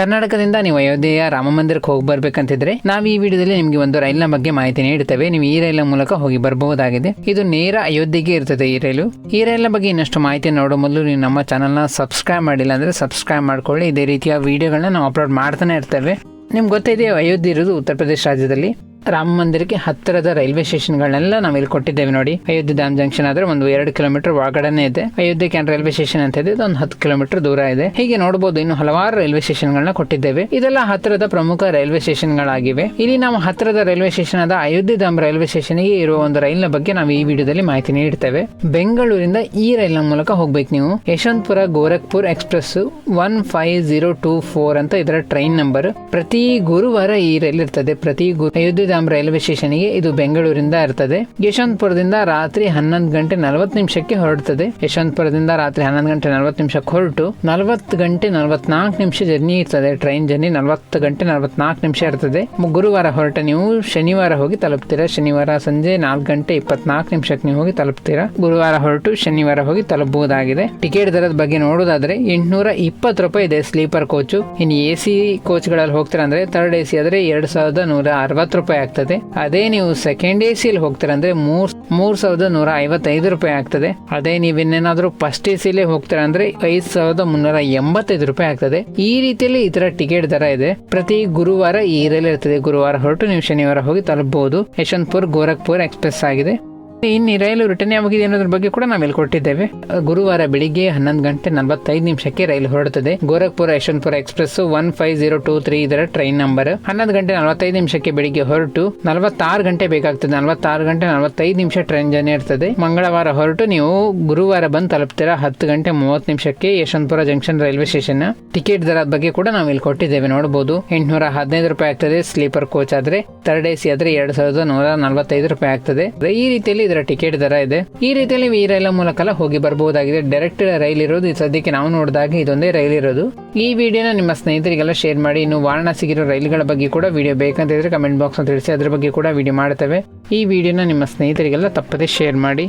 ಕರ್ನಾಟಕದಿಂದ ನೀವು ಅಯೋಧ್ಯೆಯ ರಾಮ ಮಂದಿರಕ್ಕೆ ಹೋಗಿ ಬರ್ಬೇಕಂತಿದ್ರೆ ನಾವು ಈ ವಿಡಿಯೋದಲ್ಲಿ ನಿಮಗೆ ಒಂದು ರೈಲಿನ ಬಗ್ಗೆ ಮಾಹಿತಿ ನೀಡುತ್ತೇವೆ ನೀವು ಈ ರೈಲಿನ ಮೂಲಕ ಹೋಗಿ ಬರಬಹುದಾಗಿದೆ. ಇದು ನೇರ ಅಯೋಧ್ಯೆಗೆ ಇರ್ತದೆ ಈ ರೈಲು. ಈ ರೈಲಿನ ಬಗ್ಗೆ ಇನ್ನಷ್ಟು ಮಾಹಿತಿ ನೋಡೋ ಮೊದಲು ನೀವು ನಮ್ಮ ಚಾನಲ್ನ ಸಬ್ಸ್ಕ್ರೈಬ್ ಮಾಡಿಲ್ಲ ಅಂದ್ರೆ ಸಬ್ಸ್ಕ್ರೈಬ್ ಮಾಡ್ಕೊಳ್ಳಿ. ಇದೇ ರೀತಿಯ ವಿಡಿಯೋಗಳನ್ನ ನಾವು ಅಪ್ಲೋಡ್ ಮಾಡ್ತಾನೆ ಇರ್ತೇವೆ. ನಿಮ್ಗೆ ಗೊತ್ತಿದೆ ಅಯೋಧ್ಯೆ ಇರೋದು ಉತ್ತರ ಪ್ರದೇಶ ರಾಜ್ಯದಲ್ಲಿ. ರಾಮ ಮಂದಿರಕ್ಕೆ ಹತ್ತಿರದ ರೈಲ್ವೆ ಸ್ಟೇಷನ್ಗಳನ್ನೆಲ್ಲ ನಾವು ಇಲ್ಲಿ ಕೊಟ್ಟಿದ್ದೇವೆ ನೋಡಿ. ಅಯೋಧ್ಯೆ ಡ್ಯಾಮ್ ಜಂಕ್ಷನ್ ಆದ್ರೆ ಒಂದು ಎರಡು ಕಿಲೋಮೀಟರ್ ಒಳಗಡೆನೆ ಇದೆ. ಅಯೋಧ್ಯೆ ಕ್ಯಾನ್ ರೈಲ್ವೆ ಸ್ಟೇಷನ್ ಅಂತ ಇದೆ ಒಂದು ಹತ್ತು ಕಿಲೋಮೀಟರ್ ದೂರ ಇದೆ. ಹೀಗೆ ನೋಡಬಹುದು ಇನ್ನು ಹಲವಾರು ರೈಲ್ವೆ ಸ್ಟೇಷನ್ಗಳನ್ನ ಕೊಟ್ಟಿದ್ದೇವೆ. ಇದೆಲ್ಲ ಹತ್ತಿರದ ಪ್ರಮುಖ ರೈಲ್ವೆ ಸ್ಟೇಷನ್ಗಳಾಗಿವೆ. ಇಲ್ಲಿ ನಾವು ಹತ್ತಿರದ ರೈಲ್ವೆ ಸ್ಟೇಷನ್ ಆದ ಅಯೋಧ್ಯೆ ಧಾಮ್ ರೈಲ್ವೆ ಸ್ಟೇಷನ್ಗೆ ಇರುವ ಒಂದು ರೈಲ್ನ ಬಗ್ಗೆ ನಾವು ಈ ವಿಡಿಯೋದಲ್ಲಿ ಮಾಹಿತಿ ನೀಡ್ತೇವೆ. ಬೆಂಗಳೂರಿಂದ ಈ ರೈಲ್ನ ಮೂಲಕ ಹೋಗ್ಬೇಕು ನೀವು. Yeshwantpur Gorakhpur express one five zero two four ಅಂತ ಇದರ ಟ್ರೈನ್ ನಂಬರ್. ಪ್ರತಿ ಗುರುವಾರ ಈ ರೈಲ್ ಇರ್ತದೆ. ಪ್ರತಿ ಅಯೋಧ್ಯೆ ಧಾಮ್ ರೈಲ್ವೆ ಸ್ಟೇಷನ್ಗೆ ಇದು ಬೆಂಗಳೂರಿಂದ ಇರ್ತದೆ. ಯಶವಂತಪುರದಿಂದ ರಾತ್ರಿ ಹನ್ನೊಂದು ಗಂಟೆ ನಲವತ್ತು ನಿಮಿಷಕ್ಕೆ ಹೊರಡ್ತದೆ. ಯಶವಂತಪುರದಿಂದ ರಾತ್ರಿ ಹನ್ನೊಂದು ಗಂಟೆ ನಲವತ್ತು ನಿಮಿಷಕ್ಕೆ ಹೊರಟು ನಲವತ್ತು ಗಂಟೆ ನಲವತ್ನಾಲ್ಕು ನಿಮಿಷ ಜರ್ನಿ ಇರ್ತದೆ. ಟ್ರೈನ್ ಜರ್ನಿ ನಲವತ್ತು ಗಂಟೆ ನಲವತ್ನಾಲ್ಕು ನಿಮಿಷ ಇರ್ತದೆ. ಗುರುವಾರ ಹೊರಟ ನೀವು ಶನಿವಾರ ಹೋಗಿ ತಲುಪ್ತೀರಾ? ಶನಿವಾರ ಸಂಜೆ ನಾಲ್ಕು ಗಂಟೆ ಇಪ್ಪತ್ನಾಲ್ಕು ನಿಮಿಷಕ್ಕೆ ನೀವು ಹೋಗಿ ತಲುಪ್ತೀರಾ? ಗುರುವಾರ ಹೊರಟು ಶನಿವಾರ ಹೋಗಿ ತಲುಪಬಹುದಾಗಿದೆ. ಟಿಕೆಟ್ ದರದ ಬಗ್ಗೆ ನೋಡೋದಾದ್ರೆ ಎಂಟುನೂರ ಇಪ್ಪತ್ತು ರೂಪಾಯಿ ಇದೆ ಸ್ಲೀಪರ್ ಕೋಚು. ಇನ್ನು ಎ ಸಿ ಕೋಚ್ಗಳಲ್ಲಿ ಹೋಗ್ತೀರಾ ಅಂದ್ರೆ ತರ್ಡ್ ಎ ಸಿ ಆದ್ರೆ ಎರಡ್ ಸಾವಿರದ ನೂರ ಅರವತ್ತು ರೂಪಾಯಿ ಆಗ್ತದೆ. ಅದೇ ನೀವು ಸೆಕೆಂಡ್ ಎ ಸಿಲಿ ಹೋಗ್ತೀರ ಅಂದ್ರೆ ಮೂರ್ ಮೂರ್ ಸಾವಿರದ ನೂರ ಐವತ್ತೈದು ರೂಪಾಯಿ ಆಗ್ತದೆ. ಅದೇ ನೀವೇನೇನಾದ್ರೂ ಫಸ್ಟ್ ಎ ಸಿಲಿ ಹೋಗ್ತೀರ ಅಂದ್ರೆ ಐದ್ ಸಾವಿರದ ಮುನ್ನೂರ ಎಂಬತ್ತೈದು ರೂಪಾಯಿ ಆಗ್ತದೆ. ಈ ರೀತಿಯಲ್ಲಿ ಇತರ ತರ ಟಿಕೆಟ್ ದರ ಇದೆ. ಪ್ರತಿ ಗುರುವಾರ ಈ ರೈಲ್ ಇರ್ತದೆ. ಗುರುವಾರ ಹೊರಟು ನೀವು ಶನಿವಾರ ಹೋಗಿ ತಲುಪಬಹುದು ಯಶವಂತಪುರ್, ಗೋರಖ್ಪುರ್ ಎಕ್ಸ್ಪ್ರೆಸ್ ಆಗಿದೆ. ಇನ್ನು ರೈಲು ರಿಟರ್ನ್ ಯಾವಾಗಿದೆ ಅನ್ನೋದ್ರ ಬಗ್ಗೆ ಕೂಡ ನಾವು ಇಲ್ಲಿ ಕೊಟ್ಟಿದ್ದೇವೆ ಗುರುವಾರ ಬೆಳಿಗ್ಗೆ ಹನ್ನೊಂದು ಗಂಟೆ ನಲವತ್ತೈದು ನಿಮಿಷಕ್ಕೆ ರೈಲು ಹೊರಡುತ್ತದೆ. Gorakhpur, Yeshwantpur express one five zero two three ಇದರ ಟ್ರೈನ್ ನಂಬರ್. ಹನ್ನೊಂದು ಗಂಟೆ ನಲವತ್ತೈದು ನಿಮಿಷಕ್ಕೆ ಬೆಳಿಗ್ಗೆ ಹೊರಟು ನಲವತ್ತಾರು ಗಂಟೆ ಬೇಕಾಗ್ತದೆ. ನಲವತ್ತಾರು ಗಂಟೆ ನಲವತ್ತೈದು ನಿಮಿಷ ಟ್ರೈನ್ ಜರ್ನಿ ಇರ್ತದೆ. ಮಂಗಳವಾರ ಹೊರಟು ನೀವು ಗುರುವಾರ ಬಂದು ತಲುಪ್ತೀರಾ? ಹತ್ತು ಗಂಟೆ ಮೂವತ್ತು ನಿಮಿಷಕ್ಕೆ Yeshwantpur junction railway station. Ticket ದರದ ಬಗ್ಗೆ ಕೂಡ ನಾವು ಇಲ್ಲಿ ಕೊಟ್ಟಿದ್ದೇವೆ ನೋಡಬಹುದು ಎಂಟುನೂರ ಹದಿನೈದು ರೂಪಾಯಿ ಆಗ್ತದೆ. ಸ್ಲೀಪರ್ ಕೋಚ್ ಆದ್ರೆ ಥರ್ಡ್ ಎ ಸಿ ಆದ್ರೆ ಎರಡ್ ಸಾವಿರದ ನೂರ ನಲವತ್ತೈದು ರೂಪಾಯಿ ಆಗ್ತದೆ. ಈ ರೀತಿಯಲ್ಲಿ ಇದರ ಟಿಕೆಟ್ ದರ ಇದೆ. ಈ ರೀತಿಯಲ್ಲಿ ಈ ರೈಲ ಮೂಲಕ ಹೋಗಿ ಬರಬಹುದಾಗಿದೆ ಡೈರೆಕ್ಟ್ ರೈಲ್ ಇರೋದು ಸದ್ಯಕ್ಕೆ ನಾವು ನೋಡಿದಾಗ ಇದೊಂದೇ ರೈಲ್ ಇರೋದು. ಈ ವಿಡಿಯೋನ ನಿಮ್ಮ ಸ್ನೇಹಿತರಿಗೆಲ್ಲ ಶೇರ್ ಮಾಡಿ. ಇನ್ನು ವಾರಣಾಸಿಗಿರೋ ರೈಲುಗಳ ಬಗ್ಗೆ ಕೂಡ ವಿಡಿಯೋ ಬೇಕಂತ ಇದ್ರೆ ಕಮೆಂಟ್ ಬಾಕ್ಸ್ ಅಂತ ತಿಳಿಸಿ ಅದ್ರ ಬಗ್ಗೆ ಕೂಡ ವಿಡಿಯೋ ಮಾಡ್ತೇವೆ ಈ ವಿಡಿಯೋನ ನಿಮ್ಮ ಸ್ನೇಹಿತರಿಗೆಲ್ಲ ತಪ್ಪದೆ ಶೇರ್ ಮಾಡಿ.